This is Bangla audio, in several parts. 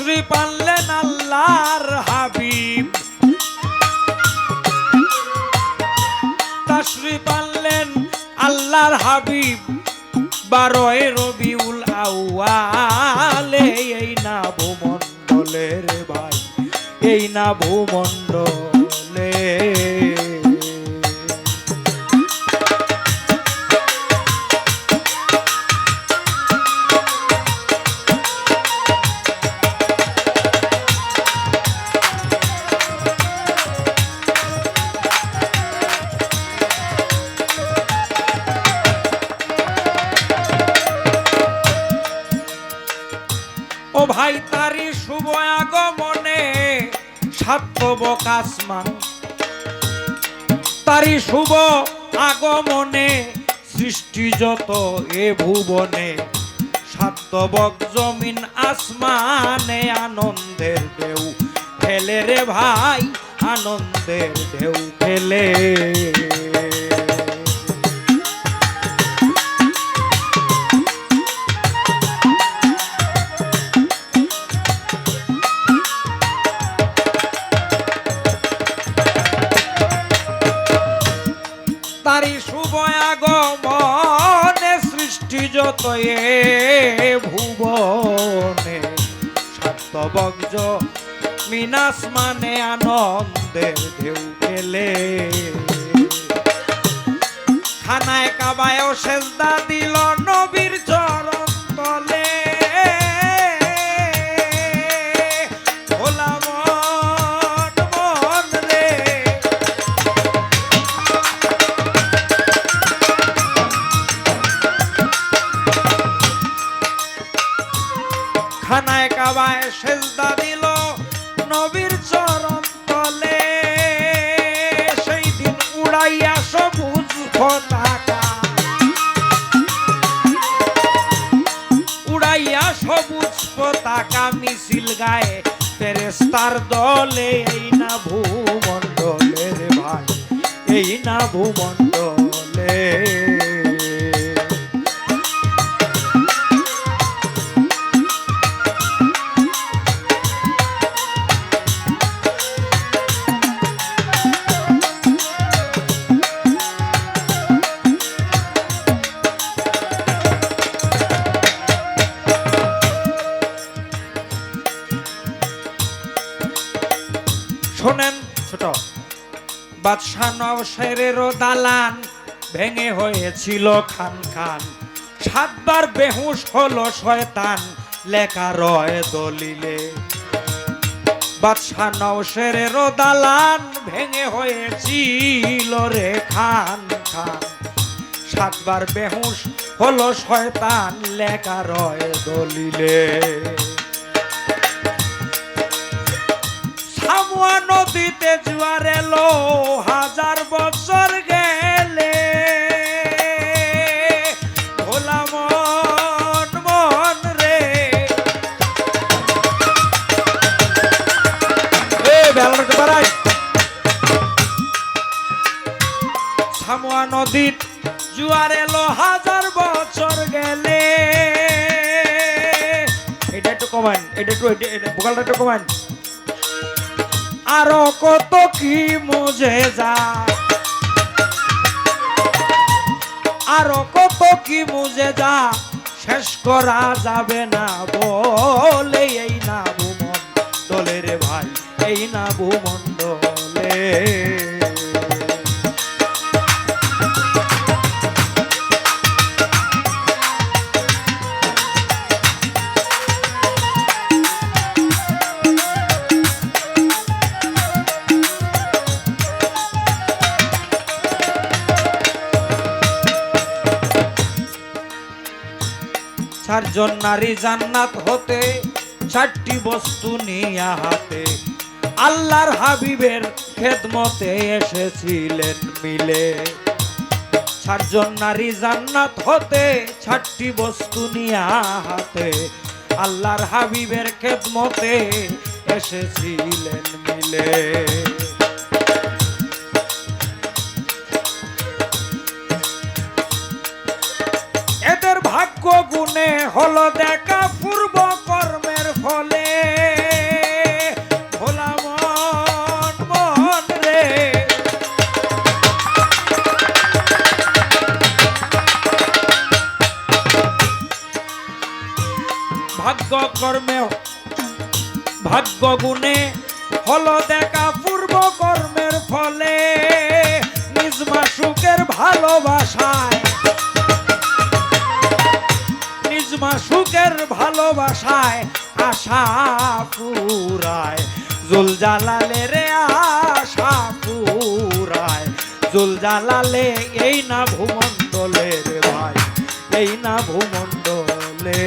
তাশরিফ পাললেন আল্লাহর হাবিব। তাশ্রী পাললেন আল্লাহর হাবিব। বারোয় রবিউল আউয়ালে, এই না ভূমণ্ডলের ভাই, এই না ভূমণ্ডলে সার্থব কাসমান তারি শুভ আগমনে সৃষ্টি যত এ ভুবনে সাতবক জমিন আসমানে আনন্দের দেউ ফেলে রে ভাই, আনন্দের দেউ ফেলে। মিনাস মানে আনন্দের ঢেউ খেলে। খানায় কাবায়ও সেজদা দিল নবীর চরণ পতাকা মিছিল গায়ে। ফেরেস্তার দলে এই না ভূমণ্ডলে রে ভাই এই না ভূমণ্ডলে বাদশাহ নওশেরেরও দালান ভেঙে হয়েছিল খান খান। সাতবার বেহুশ হলো শয়তান, লেখা রয় দলিলে। বাদশাহ নওশেরেরও দালান ভেঙে হয়েছিল রে খান খান। সাতবার বেহুশ হলো শয়তান, লেখা রয় দলিলে। জোয়ার এলো, হাজার বছর গেলে। ভোলা মন মন রে। সামুয়া নদীত জোয়ার এলো, হাজার বছর গেলে। এটা একটু কমান এটা একটু, এটা- একটু কমান আরও কত কি মজে যা আরও কত কি মজে যা শেষ করা যাবে না বলে এই না ভূমন দলে রে ভাই, এই না ভূমণ্ডলে চারজন নারী জান্নাত হতে, চারটি বস্তু নিয়া হাতে। আল্লাহর হাবিবের খেদমতে এসেছিলেন মিলে। চারজন নারী জান্নাত হতে, চারটি বস্তু নিয়া হাতে। আল্লাহর হাবিবের খেদমতে এসেছিলেন মিলে। কর্মে ভাগ্য গুণে হলো দেখা পূর্ব কর্মের ফলে। নিজ মাসুকের ভালোবাসায়, নিজ মাসুকের ভালোবাসায় আশা পুরায়। জুল জালালে রে আশা পুরায়। জুল জালালে এই না ভূমণ্ডলে রে ভাই, এই না ভূমণ্ডলে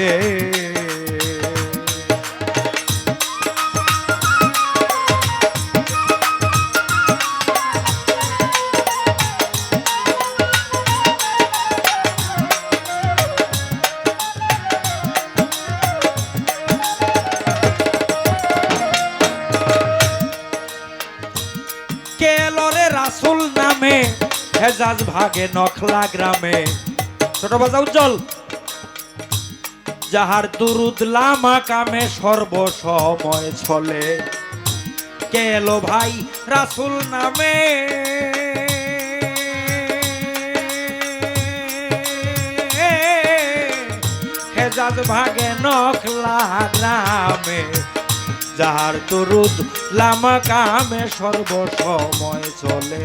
হেজাজ ভাগে নখলা গ্রামে। ছোট বাজা উজ্জ্বল। যাহার দুরুদ লামা কামে সর্বসময় চলে কেল ভাই রাসুল নামে? হেজাজ ভাগে নখলা গ্রামে, যাহার তরুদ লামা কামে সর্বসময় চলে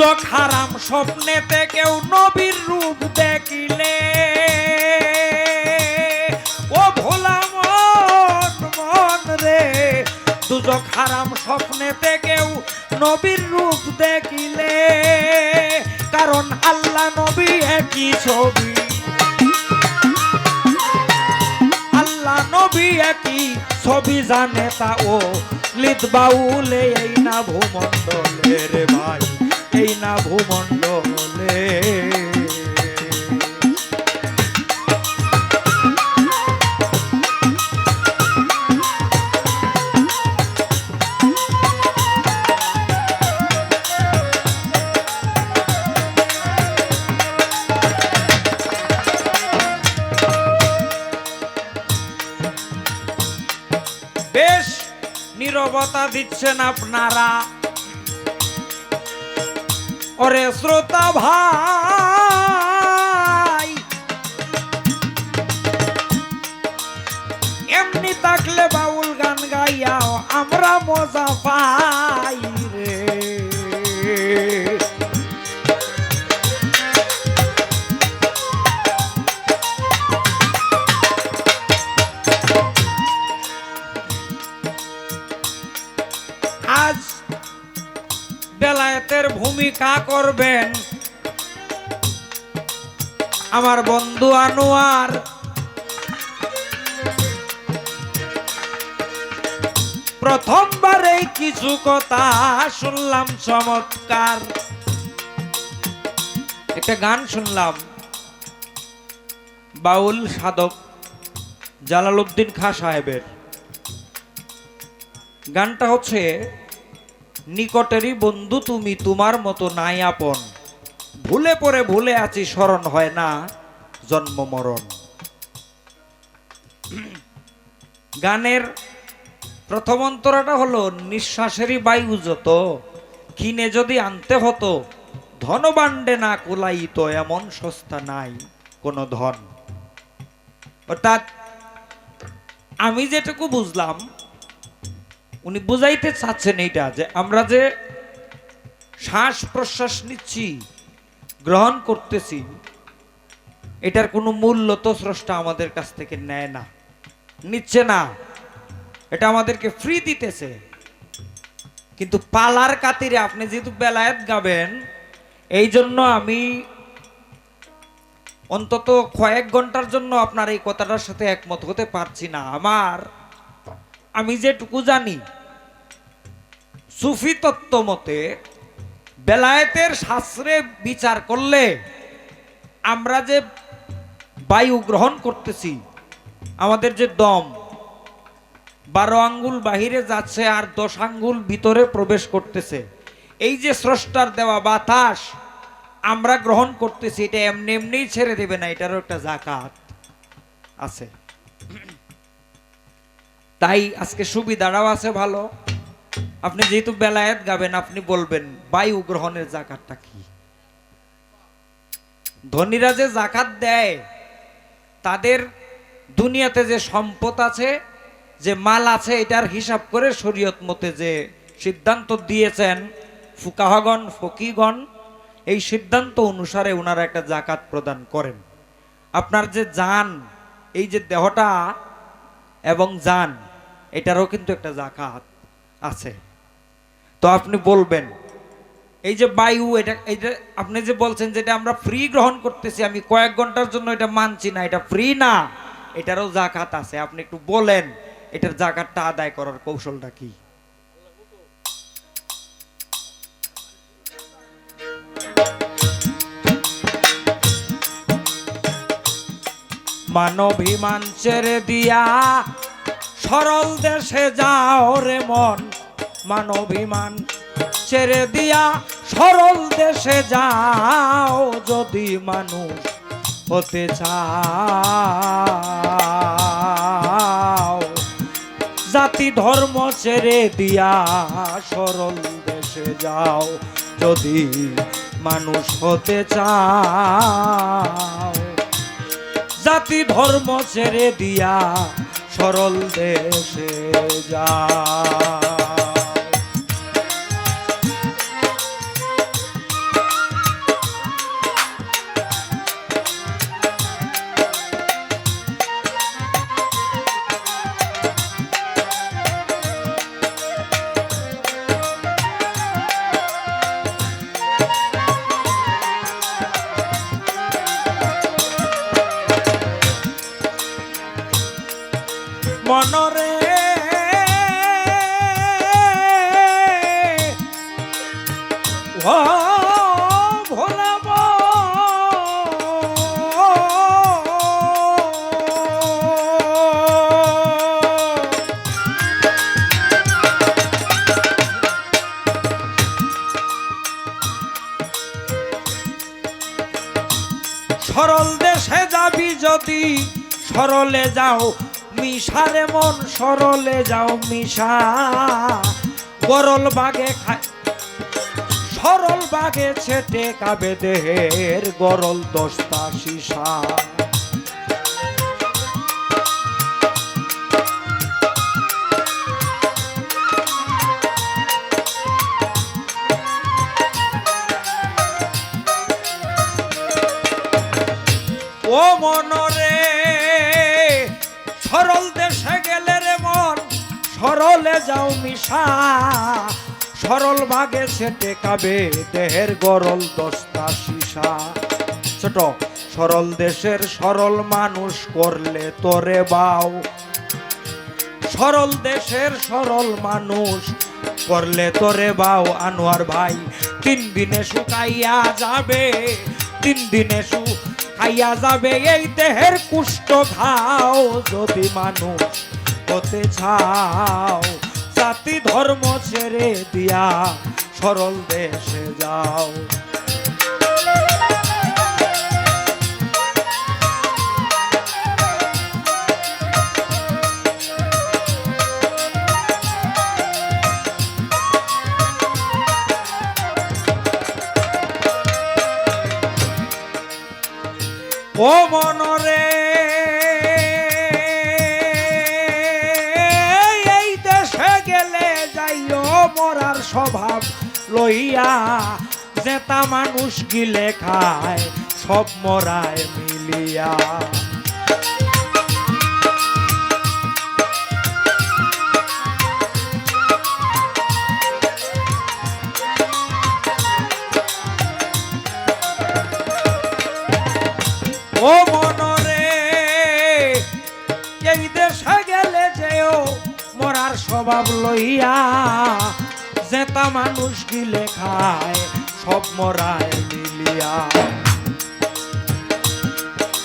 দুজক হারাম স্বপ্নেতে কেউ নবীর রূপ দেখিলে। ও ভোলা মন মন রে দুজক হারাম স্বপ্নেতে কেউ নবীর রূপ দেখিলে। কারণ আল্লাহ নবী একই ছবি। আল্লাহ নবী একই ছবি জানে তা ও। লিত বাউলে এই না ভূমণ্ডলে রে ভাই। এই না ভূমণ্ডলে বেশ নীরবতা দিচ্ছেন আপনারা। ওরে শ্রোতা ভাই এমনি থাকলে বাউল গান গাইয়াও আমরা মজা পাই। বেলায়েতের ভূমিকা করবেন। আমার বন্ধু আনোয়ার। প্রথমবার কিছু কথা শুনলাম চমৎকার। একটা গান শুনলাম। বাউল সাধক জালালউদ্দিন খা সাহেবের। গানটা হচ্ছে নিকটেরই বন্ধু তুমি তোমার মতো নাই আপন। ভুলে পরে ভুলে আছি, স্মরণ হয় না জন্ম মরণ। গানের প্রথম অন্তরাটা হলো, নিঃশ্বাসেরই বায়ু যত কিনে যদি আনতে হতো ধনবান্ডে না কুলাইত, এমন সস্তা নাই কোনো ধন। অর্থাৎ, আমি যেটুকু বুঝলাম উনি বুঝাইতে চাচ্ছেন এইটা যে আমরা যে শ্বাস প্রশ্বাস নিচ্ছি, গ্রহণ করতেছি, এটার কোনো মূল্য তো স্রষ্টা আমাদের কাছ থেকে নেয় না, নিচ্ছে না। এটা আমাদেরকে ফ্রি দিতেছে। কিন্তু পালার কাতিরে আপনি যেহেতু বেলায়েত গাবেন এই জন্য আমি অন্তত কয়েক ঘণ্টার জন্য আপনার এই কথাটার সাথে একমত হতে পারছি না। আমার আমি যেটুকু জানি, সুফি তত্ত্ব মতে বেলায়েতের শাস্ত্রে বিচার করলে আমরা যে বায়ু গ্রহণ করতেছি, আমাদের যে দম, বারো আঙ্গুল বাহিরে যাচ্ছে আর দশ আঙ্গুল ভিতরে প্রবেশ করতেছে। এই যে স্রষ্টার দেওয়া বাতাস আমরা গ্রহণ করতেছি, এটা এমনি এমনিই ছেড়ে দেবে না, এটারও একটা জাকাত আছে। তাই আজকে সুবিধাটাও আছে ভালো। আপনি যেহেতু বেলায়েত গাবেন, আপনি বলবেন, বায়ু গ্রহণের জাকাতটা কি? ধনীরা যে জাকাত দেয়, তাদের দুনিয়াতে যে সম্পদ আছে, যে মাল আছে, এটার হিসাব করে শরীয়ত মতে যে সিদ্ধান্ত দিয়েছেন, ফুকাহগণ, ফকিগণ, এই সিদ্ধান্ত অনুসারে ওনারা একটা জাকাত প্রদান করেন। আপনার যে যান এই যে দেহটা এবং যান এটারও কিন্তু একটা জাকাত আছে। তো আপনি বলবেন, এই যে বায়ু, এটা এটা আপনি যে বলছেন যেটা আমরা ফ্রি গ্রহণ করতেছি, আমি কয়েক ঘণ্টার জন্য এটা মানছি না, এটা ফ্রি না, এটারও জাকাত আছে। আপনি একটু বলেন, এটার জাকাতটা আদায় করার কৌশলটা কি? মানবিমান ছেড়ে দিয়া সরল দেশে যাও রে মন। মানবিমান ছেড়ে দিয়া সরল দেশে যাও যদি মানুষ হতে চাও। জাতি ধর্ম ছেড়ে দিয়া সরল দেশে যাও যদি মানুষ হতে চাও। জাতি ধর্ম ছেড়ে দিয়া সরল দেশে যা। যদি সরলে যাও, মিশারে মন সরলে যাও মিশা। গরল বাগে খায়, সরল বাগে ছেটে কাবে দেহের গরল দশটা শিশা ও মনরে, সরল দেশে গেলে রে মন, সরলে যাও মিশা সরল ভাগে সেটে কাবে দেহের গরল দস্তা শিশা ছোট, সরল দেশের সরল মানুষ করলে তোরে বাও। সরল দেশের সরল মানুষ করলে তোরে বাও, আনোয়ার ভাই। তিন দিনে শুকাইয়া যাবে, তিন দিনে শুকাইয়া যাবে এই দেহের কুষ্ঠ ঘাও যদি মানুষ হতে চাও, জাতি ধর্ম ছেড়ে দিয়া সরল দেশে যাও। ও এই দেশে গেলে যাইও মরার স্বভাব লইয়া। জেতা মানুষ গিলে খায়, সব মরায় মিলিয়া। ও মনরে, এই দেশে গেলে যেও মরার স্বভাব লইয়া। জেতা মানুষ গিলে খায় সব মরায় মিলিয়া।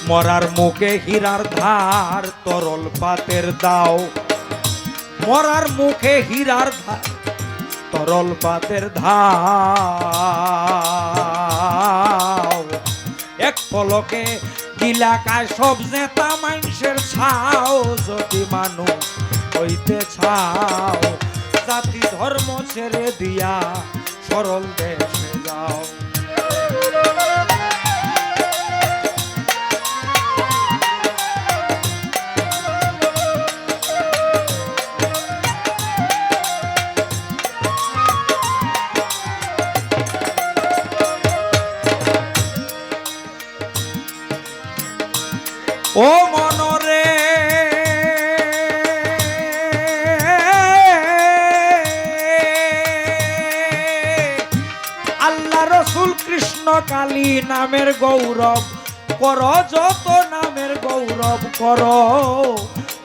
মরার মুখে হীরার ধার, তরল পাতের দাও। মরার মুখে হীরার ধার, তরল পাতের ধাও এক পলকে গিলাকায় সব জেতা মানুষের ছাও, যদি মানুষ হইতে ছাও জাতি ধর্ম ছেড়ে দিয়া সরল দেশে যাও। গৌরব, কর যত নামের গৌরব, কর।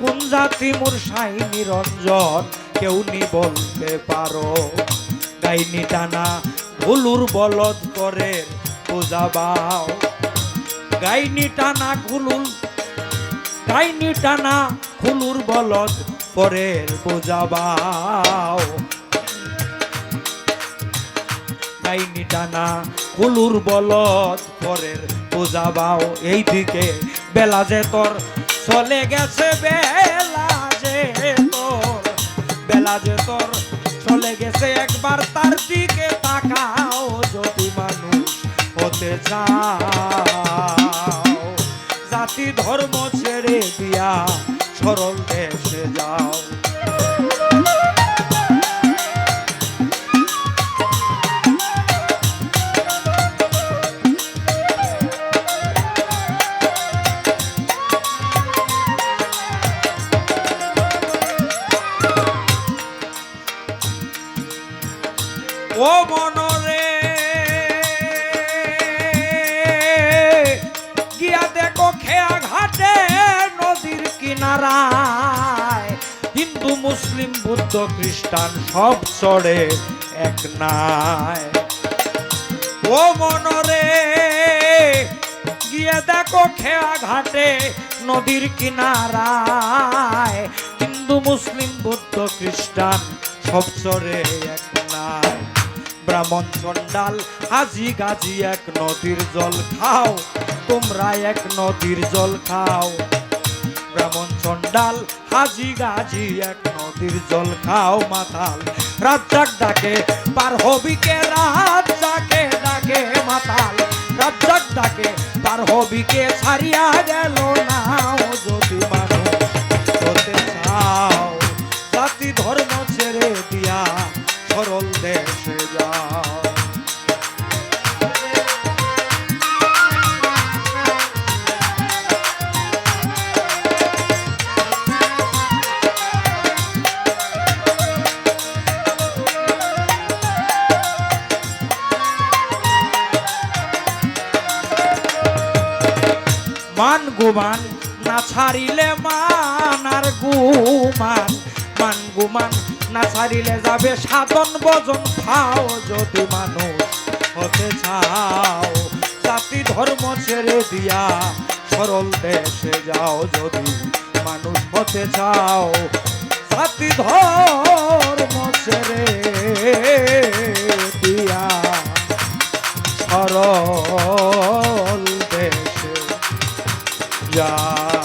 কোন জাতি মোর সাই নিরঞ্জন, কেউ নি বলতে পারো। গাইনি টানা ভুলুর বলদ করে বোঝাবাও গাইনি টানা খুলুল গাইনি টানা খুলুর বলদ পরের বোঝাবাও গাইনি টানা কুলুর বলদ, পরের বোঝাবাও এইদিকে। বেলা যে তোর চলে গেছে, বেলা যে তোর, বেলা যে তোর চলে গেছে, একবার তার দিকে তাকাও যদি মানুষ হতে চাও। জাতি ধর্ম ছেড়ে দিয়া সরল দেশে যাও। মুসলিম, বুদ্ধ, খ্রিস্টান, সব চড়ে এক নাই ও মনরে, গিয়ে দেখো খেয়া ঘাটে নদীর কিনারায়। হিন্দু, মুসলিম, বুদ্ধ, খ্রিস্টান, সব চরে এক নাই ব্রাহ্মণ চন্ডাল হাজি গাজি, এক নদীর জল খাও। তোমরা এক নদীর জল খাও। ব্রাহ্মণ চন্ডাল হাজি গাজি, এক নদীর জল খাও মাতাল। রাজ্জাক ডাকে, পার হবিকে রাজ্জাকে ডাকে মাতাল। রাজ্জাক ডাকে, পার হবিকে ছাড়িয়া গেল মান গুমান, না ছাড়িলে মান আর গুমান। মান গুমান, না ছাড়িলে যাবে সাধন বজন খাও যদি মানুষ হতে চাও। জাতি ধর্ম ছেড়ে দিয়া সরল দেশে যাও যদি মানুষ হতে চাও। জাতি ধর্ম ছেড়ে দিয়া সরল God.